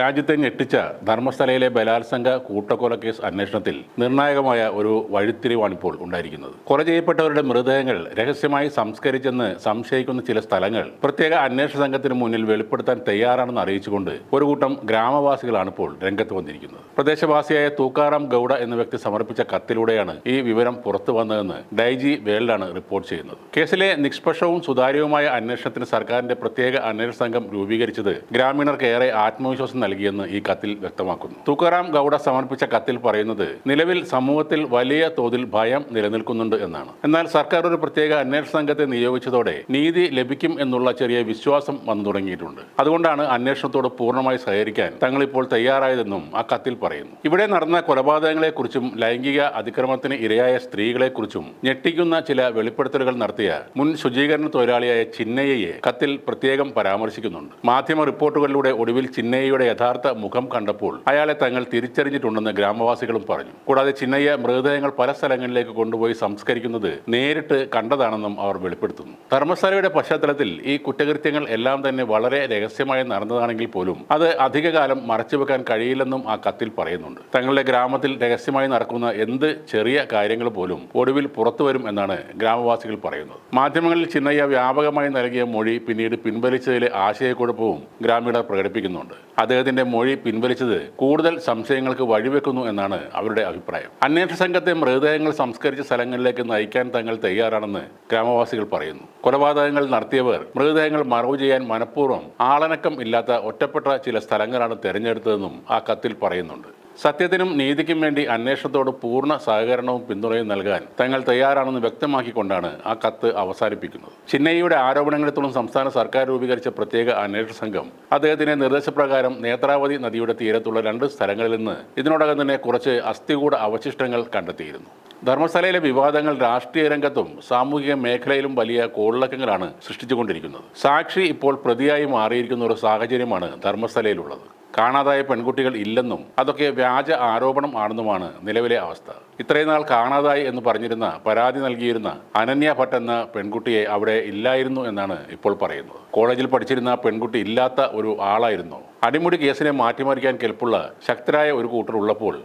രാജ്യത്തെ ഞെട്ടിച്ച ധർമ്മസ്ഥലയിലെ ബലാത്സംഗ കൂട്ടക്കൊല കേസ് അന്വേഷണത്തിൽ നിർണായകമായ ഒരു വഴിത്തിരിവാണിപ്പോൾ ഉണ്ടായിരിക്കുന്നത്. കൊല ചെയ്യപ്പെട്ടവരുടെ മൃതദേഹങ്ങൾ രഹസ്യമായി സംസ്കരിച്ചെന്ന് സംശയിക്കുന്ന ചില സ്ഥലങ്ങൾ പ്രത്യേക അന്വേഷണ സംഘത്തിന് മുന്നിൽ വെളിപ്പെടുത്താൻ തയ്യാറാണെന്ന് അറിയിച്ചുകൊണ്ട് ഒരു കൂട്ടം ഗ്രാമവാസികളാണ് ഇപ്പോൾ രംഗത്ത് വന്നിരിക്കുന്നത്. പ്രദേശവാസിയായ തൂക്കാറാം ഗൗഡ എന്ന വ്യക്തി സമർപ്പിച്ച കത്തിലൂടെയാണ് ഈ വിവരം പുറത്തു വന്നതെന്ന് ഡൈജി വേൾഡാണ് റിപ്പോർട്ട് ചെയ്യുന്നത്. കേസിലെ നിഷ്പക്ഷവും സുതാര്യവുമായ അന്വേഷണത്തിന് സർക്കാരിന്റെ പ്രത്യേക അന്വേഷണ സംഘം രൂപീകരിച്ചത് ഗ്രാമീണർക്ക് ഏറെ ആത്മവിശ്വാസം നൽകിയെന്ന് ഈ കത്തിൽ വ്യക്തമാക്കുന്നു. തുക്കാറാം ഗൗഡ സമർപ്പിച്ച കത്തിൽ പറയുന്നത് നിലവിൽ സമൂഹത്തിൽ വലിയ തോതിൽ ഭയം നിലനിൽക്കുന്നുണ്ട് എന്നാണ്. എന്നാൽ സർക്കാർ ഒരു പ്രത്യേക അന്വേഷണ സംഘത്തെ നിയോഗിച്ചതോടെ നീതി ലഭിക്കും എന്നുള്ള ചെറിയ വിശ്വാസം വന്നു തുടങ്ങിയിട്ടുണ്ട്. അതുകൊണ്ടാണ് അന്വേഷണത്തോട് പൂർണമായി സഹകരിക്കാൻ തങ്ങളിപ്പോൾ തയ്യാറായതെന്നും ആ കത്തിൽ പറയുന്നു. ഇവിടെ നടന്ന കൊലപാതകങ്ങളെക്കുറിച്ചും ലൈംഗിക അതിക്രമത്തിന് ഇരയായ സ്ത്രീകളെക്കുറിച്ചും ഞെട്ടിക്കുന്ന ചില വെളിപ്പെടുത്തലുകൾ നടത്തിയ മുൻ ശുചീകരണ തൊഴിലാളിയായ ചിന്നയ്യയെ കത്തിൽ പ്രത്യേകം പരാമർശിക്കുന്നുണ്ട്. മാധ്യമ റിപ്പോർട്ടുകളിലൂടെ ഒടുവിൽ ചിന്നയ്യയുടെ യഥാർത്ഥ മുഖം കണ്ടപ്പോൾ അയാളെ തങ്ങൾ തിരിച്ചറിഞ്ഞിട്ടുണ്ടെന്ന് ഗ്രാമവാസികളും പറഞ്ഞു. കൂടാതെ ചിന്നയ്യ മൃതദേഹങ്ങൾ പല സ്ഥലങ്ങളിലേക്ക് കൊണ്ടുപോയി സംസ്കരിക്കുന്നത് നേരിട്ട് കണ്ടതാണെന്നും അവർ വെളിപ്പെടുത്തുന്നു. ധർമ്മശാലയുടെ പശ്ചാത്തലത്തിൽ ഈ കുറ്റകൃത്യങ്ങൾ എല്ലാം തന്നെ വളരെ രഹസ്യമായി നടന്നതാണെങ്കിൽ പോലും അത് അധികകാലം മറച്ചുവെക്കാൻ കഴിയില്ലെന്നും ആ കത്തിൽ പറയുന്നുണ്ട്. തങ്ങളുടെ ഗ്രാമത്തിൽ രഹസ്യമായി നടക്കുന്ന എന്ത് ചെറിയ കാര്യങ്ങൾ പോലും ഒടുവിൽ പുറത്തു വരും എന്നാണ് ഗ്രാമവാസികൾ പറയുന്നത്. മാധ്യമങ്ങളിൽ ചിന്നയ്യ വ്യാപകമായി നൽകിയ മൊഴി പിന്നീട് പിൻവലിച്ചതിലെ ആശയക്കുഴപ്പവും ഗ്രാമീണർ പ്രകടിപ്പിക്കുന്നുണ്ട്. അദ്ദേഹത്തിന്റെ മൊഴി പിൻവലിച്ചത് കൂടുതൽ സംശയങ്ങൾക്ക് വഴിവെക്കുന്നു എന്നാണ് അവരുടെ അഭിപ്രായം. അന്വേഷണ സംഘത്തെ മൃതദേഹങ്ങൾ സംസ്കരിച്ച സ്ഥലങ്ങളിലേക്ക് നയിക്കാൻ തങ്ങൾ തയ്യാറാണെന്ന് ഗ്രാമവാസികൾ പറയുന്നു. കൊലപാതകങ്ങൾ നടത്തിയവർ മൃതദേഹങ്ങൾ മറവ് ചെയ്യാൻ മനഃപൂർവം ആളനക്കം ഇല്ലാത്ത ഒറ്റപ്പെട്ട ചില സ്ഥലങ്ങളാണ് തെരഞ്ഞെടുത്തതെന്നും ആ കത്തിൽ പറയുന്നുണ്ട്. സത്യത്തിനും നീതിക്കും വേണ്ടി അന്വേഷണത്തോട് പൂർണ സഹകരണവും പിന്തുണയും നൽകാൻ തങ്ങൾ തയ്യാറാണെന്ന് വ്യക്തമാക്കിക്കൊണ്ടാണ് ആ കത്ത് അവസാനിപ്പിക്കുന്നത്. ചിന്നയ്യയുടെ ആരോപണങ്ങളെത്തോളം സംസ്ഥാന സർക്കാർ രൂപീകരിച്ച പ്രത്യേക അന്വേഷണ സംഘം അദ്ദേഹത്തിന്റെ നിർദ്ദേശപ്രകാരം നേത്രാവതി നദിയുടെ തീരത്തുള്ള രണ്ട് സ്ഥലങ്ങളിൽ നിന്ന് ഇതിനോടകം തന്നെ കുറച്ച് അസ്ഥികൂട അവശിഷ്ടങ്ങൾ കണ്ടെത്തിയിരുന്നു. ധർമ്മസ്ഥലയിലെ വിവാദങ്ങൾ രാഷ്ട്രീയ രംഗത്തും സാമൂഹിക മേഖലയിലും വലിയ കോളിളക്കങ്ങളാണ് സൃഷ്ടിച്ചുകൊണ്ടിരിക്കുന്നത്. സാക്ഷി ഇപ്പോൾ പ്രതിയായി മാറിയിരിക്കുന്ന ഒരു സാഹചര്യമാണ് ധർമ്മശാലയിലുള്ളത്. കാണാതായ പെൺകുട്ടികൾ ഇല്ലെന്നും അതൊക്കെ വ്യാജ ആരോപണം ആണെന്നുമാണ് നിലവിലെ അവസ്ഥ. ഇത്രയും നാൾ കാണാതായി എന്ന് പറഞ്ഞിരുന്ന പരാതി നൽകിയിരുന്ന അനന്യ ഭട്ട് എന്ന പെൺകുട്ടിയെ അവിടെ ഇല്ലായിരുന്നു എന്നാണ് ഇപ്പോൾ പറയുന്നത്. കോളേജിൽ പഠിച്ചിരുന്ന പെൺകുട്ടി ഇല്ലാത്ത ഒരു ആളായിരുന്നു. അടിമുടി കേസിനെ മാറ്റിമറിക്കാൻ കെൽപ്പുള്ള ശക്തരായ ഒരു കൂട്ടർ ഉള്ളപ്പോൾ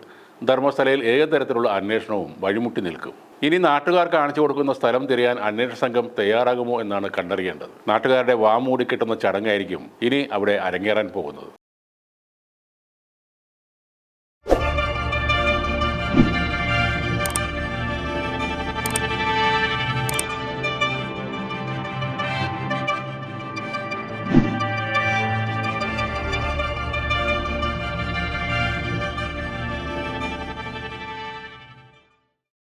ധർമ്മസ്ഥലയിൽ ഏത് തരത്തിലുള്ള അന്വേഷണവും വഴിമുട്ടി നിൽക്കും. ഇനി നാട്ടുകാർ കാണിച്ചു കൊടുക്കുന്ന സ്ഥലം തിരയാൻ അന്വേഷണ സംഘം തയ്യാറാകുമോ എന്നാണ് കണ്ടറിയേണ്ടത്. നാട്ടുകാരുടെ വാമൂടി കിട്ടുന്ന ചടങ്ങായിരിക്കും ഇനി അവിടെ അരങ്ങേറാൻ പോകുന്നത്.